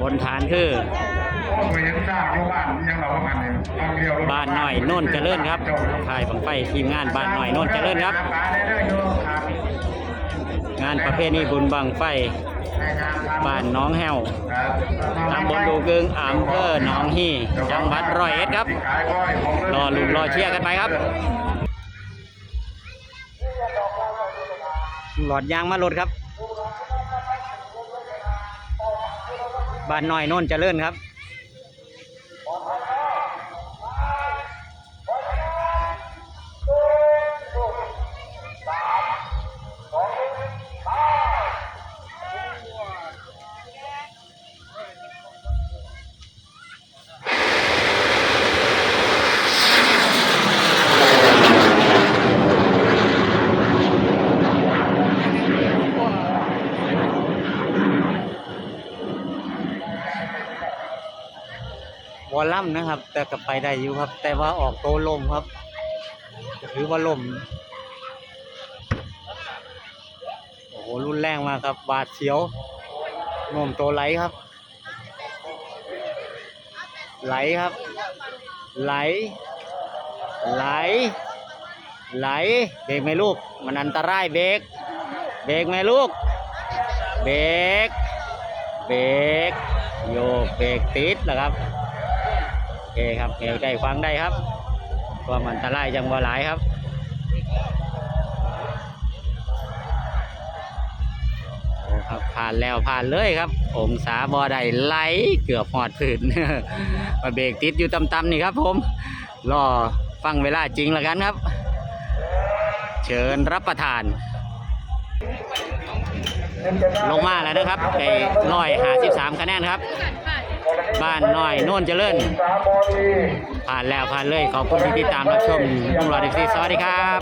บนฐานคือเคยเห็นสร้างอยู่บ้านยังเราประมาณนี้ต้องเดียวบ้านหน่อยโน่นเจริญครับถ่ายบังไฟทีมงานบ้านหน่อยโน่นเจริญครับปลาได้เด้อโยมครับงานประเพณีบุญบังไฟในงานครับบ้านน้องแห้วครับตำบลดูกึงอำเภอหนองฮีจังหวัดร้อยเอ็ดครับขายก้อยของเล่นรอลุ้นรอเชียร์กันไปครับ หลอดยางมาลดครับ บ้านน้อยโน่นเจริญครับ วอลลัมนะครับ แต่กลับไปได้อยู่ครับ แต่ว่าออกโตลมครับถือว่าลมโอ้โหรุนแรงมากครับบาดเสียวโน้มตัวไหลครับ ไหลครับ ไหล ไหล ไหลเบรกไหมลูก มันอันตรายเบรกเบรกไหมลูกเบรกเบรกโยกเบรกติดแล้วครับ เคครับเหวใจฟังได้ครับความอันตรายจังบ่หลายครับโอ้ครับผ่านแล้วผ่านเลยครับ องศาบ่ได้ไหลเกือบหอดพื้นมาเบรกติดอยู่ต่ำๆนี่ครับผม รอฟังเวลาจริงแล้วกันครับ เชิญรับประทาน ลงมาแล้วนะครับได้ร้อยหาสิบสามคะแนนครับ บ้านน้อยโน่นเจริญผ่านแล้วผ่านเลยขอบคุณที่ติดตามรับชมลุงหลอดเด็กซีสวัสดีครับ